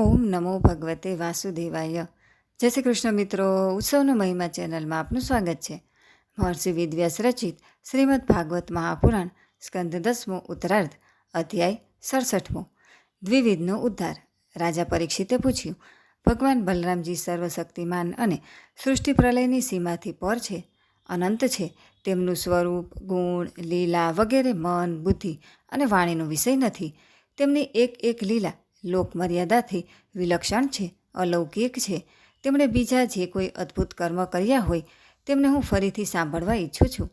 ઓમ નમો ભગવતે વાસુદેવાય. જય શ્રી કૃષ્ણ મિત્રો, ઉત્સવનો મહિમા ચેનલમાં આપનું સ્વાગત છે. મહર્ષિ વિદ્વ્યાસ રચિત શ્રીમદ ભાગવત મહાપુરાણ, સ્કંદ દસમો, ઉત્તરાર્ધ, અધ્યાય સડસઠમો. દ્વિવિધનો ઉદ્ધાર. રાજા પરીક્ષિતે પૂછ્યું, ભગવાન બલરામજી સર્વશક્તિમાન અને સૃષ્ટિ પ્રલયની સીમાથી પર છે? અનંત છે. તેમનું સ્વરૂપ, ગુણ, લીલા વગેરે મન, બુદ્ધિ અને વાણીનો વિષય નથી. તેમની એક એક લીલા લોકમર્યાદાથી વિલક્ષણ છે, અલૌકિક છે. તેમણે બીજા જે કોઈ અદ્ભુત કર્મ કર્યા હોય, તેમને હું ફરીથી સાંભળવા ઈચ્છું છું.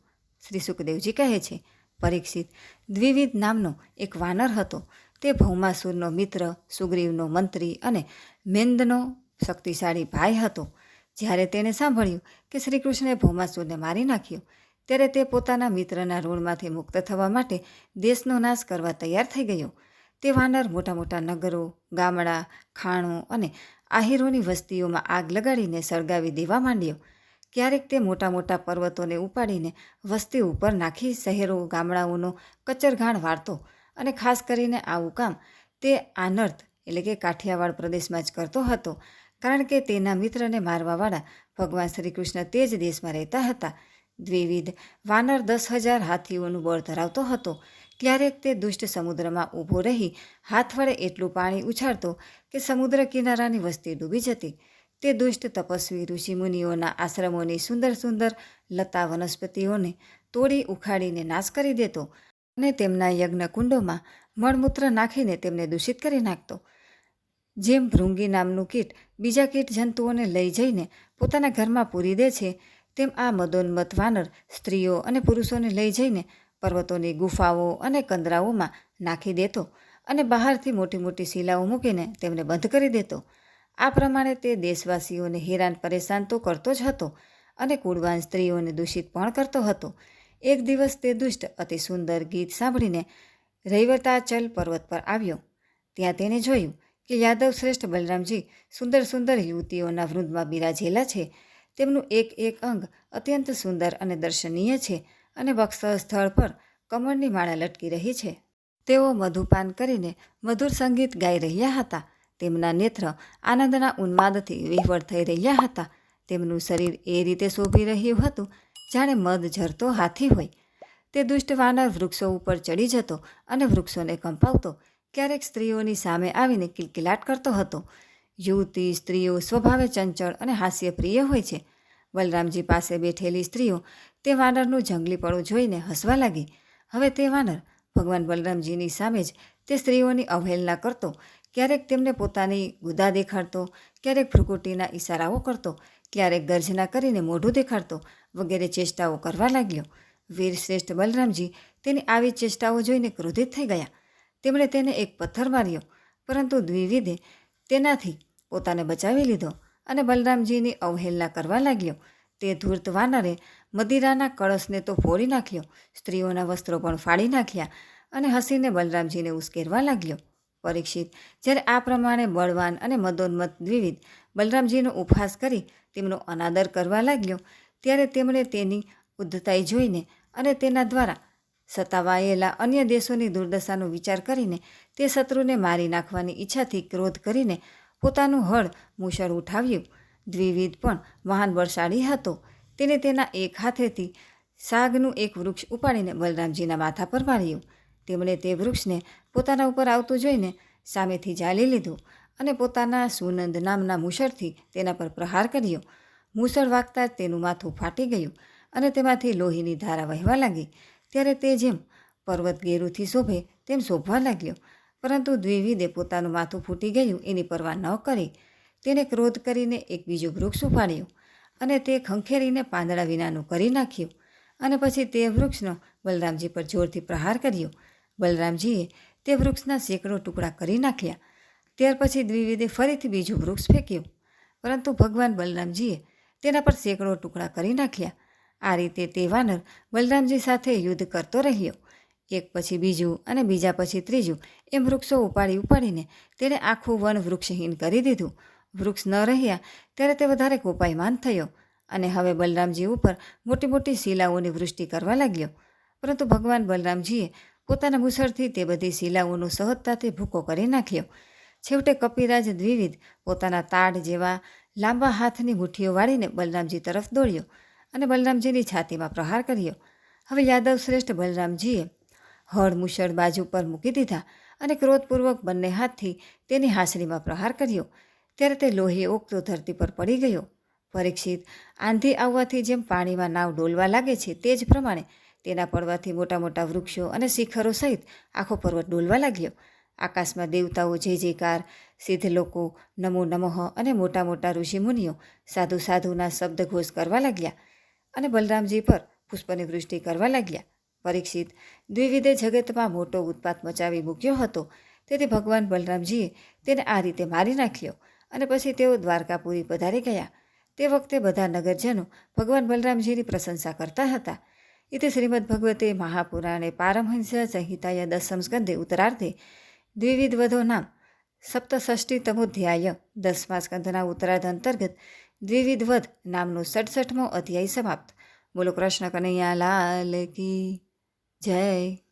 શ્રી સુખદેવજી કહે છે, પરીક્ષિત, દ્વિવિધ નામનો એક વાનર હતો. તે ભૌમાસુરનો મિત્ર, સુગ્રીવનો મંત્રી અને મેંદનો શક્તિશાળી ભાઈ હતો. જ્યારે તેણે સાંભળ્યું કે શ્રી કૃષ્ણે ભૌમાસુરને મારી નાખ્યો, ત્યારે તે પોતાના મિત્રના ઋણમાંથી મુક્ત થવા માટે દેશનો નાશ કરવા તૈયાર થઈ ગયો. તે વાનર મોટા મોટા નગરો, ગામડા, ખાણો અને આહીરોની વસ્તીઓમાં આગ લગાડીને સળગાવી દેવા માંડ્યો. ક્યારેક તે મોટા મોટા પર્વતોને ઉપાડીને વસ્તી ઉપર નાખી શહેરો, ગામડાઓનો કચરઘાણ વાળતો અને ખાસ કરીને આવું કામ તે આનર્થ એટલે કે કાઠિયાવાડ પ્રદેશમાં જ કરતો હતો, કારણ કે તેના મિત્રને મારવાવાળા ભગવાન શ્રી કૃષ્ણ તે જ દેશમાં રહેતા હતા. દ્વિવિધ વાનર દસ હજાર હાથીઓનું બળ ધરાવતો હતો. ક્યારેક તે દુષ્ટ સમુદ્રમાં ઊભો રહી હાથ વડે એટલું પાણી ઉછાળતો કે સમુદ્ર કિનારાની વસ્તી ડૂબી જતી. તે દુષ્ટ તપસ્વી ઋષિમુનિઓના આશ્રમોની સુંદર સુંદર લતા વનસ્પતિઓને તોડી ઉખાડીને નાશ કરી દેતો અને તેમના યજ્ઞકુંડોમાં મળમૂત્ર નાખીને તેમને દૂષિત કરી નાખતો. જેમ ભૃંગી નામનું કીટ બીજા કીટ જંતુઓને લઈ જઈને પોતાના ઘરમાં પૂરી દે છે, તેમ આ મદોન્મત વાનર સ્ત્રીઓ અને પુરુષોને લઈ જઈને પર્વતોની ગુફાઓ અને કંદરાઓમાં નાખી દેતો અને બહારથી મોટી મોટી શિલાઓ મૂકીને તેમને બંધ કરી દેતો. આ પ્રમાણે તે દેશવાસીઓને હેરાન પરેશાન તો કરતો જ હતો અને કુળવાન સ્ત્રીઓને દૂષિત પણ કરતો હતો. એક દિવસ તે દુષ્ટ, અતિ સુંદર ગીત સાંભળીને રૈવતાચલ પર્વત પર આવ્યો. ત્યાં તેને જોયું કે યાદવ શ્રેષ્ઠ બલરામજી સુંદર સુંદર યુવતીઓના વૃંદમાં બિરાજેલા છે. તેમનું એક એક અંગ અત્યંત સુંદર અને દર્શનીય છે. અને વક્ષ સ્થળ પર કમળની માળા લટકી રહી છે. તેઓ મધુપાન કરીને મધુર સંગીત ગાઈ રહ્યા હતા. તેમના નેત્ર આનંદના ઉન્માદથી વિહવળ થઈ રહ્યા હતા. તેમનું શરીર એ રીતે શોભી રહ્યું હતું જાણે મધ ઝરતો હાથી હોય. તે દુષ્ટ વાનર વૃક્ષો ઉપર ચડી જતો અને વૃક્ષોને કંપાવતો ક્યારેક સ્ત્રીઓની સામે આવીને કિલકિલાટ કરતો હતો. યુવતી સ્ત્રીઓ સ્વભાવે ચંચળ અને હાસ્યપ્રિય હોય છે. બલરામજી પાસે બેઠેલી સ્ત્રીઓ તે વાનરનું જંગલીપણું જોઈને હસવા લાગી. હવે તે વાનર ભગવાન બલરામજીની સામે જ તે સ્ત્રીઓની અવહેલના કરતો, ક્યારેક તેમને પોતાની ગુદા દેખાડતો, ક્યારેક ભ્રુકુટીના ઈશારાઓ કરતો, ક્યારેક ગર્જના કરીને મોઢું દેખાડતો વગેરે ચેષ્ટાઓ કરવા લાગ્યો. વીર શ્રેષ્ઠ બલરામજી તેની આવી ચેષ્ટાઓ જોઈને ક્રોધિત થઈ ગયા. તેમણે તેને એક પથ્થર માર્યો, પરંતુ દ્વિવિધે તેનાથી પોતાને બચાવી લીધો. અને બલરામજીની અવહેલના કરવા લાગ્યો. તે ધૂર્ત વાનરે મદિરાના કળશને તો ફોડી નાખ્યો, સ્ત્રીઓના વસ્ત્રો પણ ફાડી નાખ્યા અને હસીને બલરામજીને ઉશ્કેરવા લાગ્યો. પરીક્ષિત, જ્યારે આ પ્રમાણે બળવાન અને મદોન્મત દ્વિવિધ બલરામજીનો ઉપહાસ કરી તેમનો અનાદર કરવા લાગ્યો, ત્યારે તેમણે તેની ઉદ્ધતાઈ જોઈને અને તેના દ્વારા સતાવાયેલા અન્ય દેશોની દુર્દશાનો વિચાર કરીને તે શત્રુને મારી નાખવાની ઈચ્છાથી ક્રોધ કરીને પોતાનું હળ મૂછળ ઉઠાવ્યું. દ્વિવિધ પણ વાહન વરસાડી હતો. તેને તેના એક હાથેથી સાગનું એક વૃક્ષ ઉપાડીને બલરામજીના માથા પર વાળ્યું. તેમણે તે વૃક્ષને પોતાના ઉપર આવતું જોઈને સામેથી જાળી લીધું અને પોતાના સુનંદ નામના મૂછળથી તેના પર પ્રહાર કર્યો. મુશળ વાગતા તેનું માથું ફાટી ગયું અને તેમાંથી લોહીની ધારા વહેવા લાગી. ત્યારે તે જેમ પર્વત ગેરુથી શોભે તેમ શોભવા લાગ્યો. પરંતુ દ્વિવિધે પોતાનું માથું ફૂટી ગયું, એની પરવા ન કરી. તેને ક્રોધ કરીને એક બીજું વૃક્ષ ઉપાડ્યું અને તે ખંખેરીને પાંદડા વિનાનું કરી નાખ્યું અને પછી તે વૃક્ષનો બલરામજી પર જોરથી પ્રહાર કર્યો. બલરામજીએ તે વૃક્ષના સેંકડો ટુકડા કરી નાખ્યા. ત્યાર પછી દ્વિવિધે ફરીથી બીજું વૃક્ષ ફેંક્યું. પરંતુ ભગવાન બલરામજીએ તેના પર સેંકડો ટુકડા કરી નાખ્યા. આ રીતે તે વાનર બલરામજી સાથે યુદ્ધ કરતો રહ્યો. એક પછી બીજું અને બીજા પછી ત્રીજું એમ વૃક્ષો ઉપાડી ઉપાડીને તેણે આખું વન વૃક્ષહીન કરી દીધું. વૃક્ષ ન રહ્યા ત્યારે તે વધારે કોપાયમાન થયો અને હવે બલરામજી ઉપર મોટી મોટી શિલાઓની વૃષ્ટિ કરવા લાગ્યો. પરંતુ ભગવાન બલરામજીએ પોતાના મુસળથી તે બધી શિલાઓનો સહજતાથી ભૂકો કરી નાખ્યો. છેવટે કપિરાજ દ્વિવિધ પોતાના તાડ જેવા લાંબા હાથની મુઠ્ઠીઓ વાળીને બલરામજી તરફ દોડ્યો અને બલરામજીની છાતીમાં પ્રહાર કર્યો. હવે યાદવ શ્રેષ્ઠ બલરામજીએ હળ મુશળ બાજુ પર મૂકી દીધા અને ક્રોધપૂર્વક બંને હાથથી તેની હાંસળીમાં પ્રહાર કર્યો. ત્યારે તે લોહી ઓગતો ધરતી પર પડી ગયો. પરીક્ષિત, આંધી આવવાથી જેમ પાણીમાં નાવ ડોલવા લાગે છે તે જ પ્રમાણે તેના પડવાથી મોટા મોટા વૃક્ષો અને શિખરો સહિત આખો પર્વત ડોલવા લાગ્યો. આકાશમાં દેવતાઓ જે જયકાર, સિદ્ધ લોકો નમો નમઃ અને મોટા મોટા ઋષિમુનિઓ સાધુ સાધુના શબ્દઘોષ કરવા લાગ્યા અને બલરામજી પર પુષ્પની વૃષ્ટિ કરવા લાગ્યા. પરીક્ષિત. દ્વિવિધે જગતમાં મોટો ઉત્પાત મચાવી મૂક્યો હતો. તેથી ભગવાન બલરામજીએ તેને આ રીતે મારી નાખ્યો અને પછી તેઓ દ્વારકાપુરી પધારી ગયા. તે વખતે બધા નગરજનો ભગવાન બલરામજીની પ્રશંસા કરતા હતા. ઇતિ શ્રીમદ ભગવતે મહાપુરાણે પારમહંસ સંહિતાય દસમ સ્કંદે ઉત્તરાર્ધે દ્વિવિધ વધો નામ સપ્તષ્ટીતમોધ્યાય દસમા સ્કંદના ઉત્તરાર્ધ અંતર્ગત દ્વિવિધ વધ નામનો સડસઠમો અધ્યાય સમાપ્ત. બોલો કૃષ્ણ કનૈયા લાલ કી. જય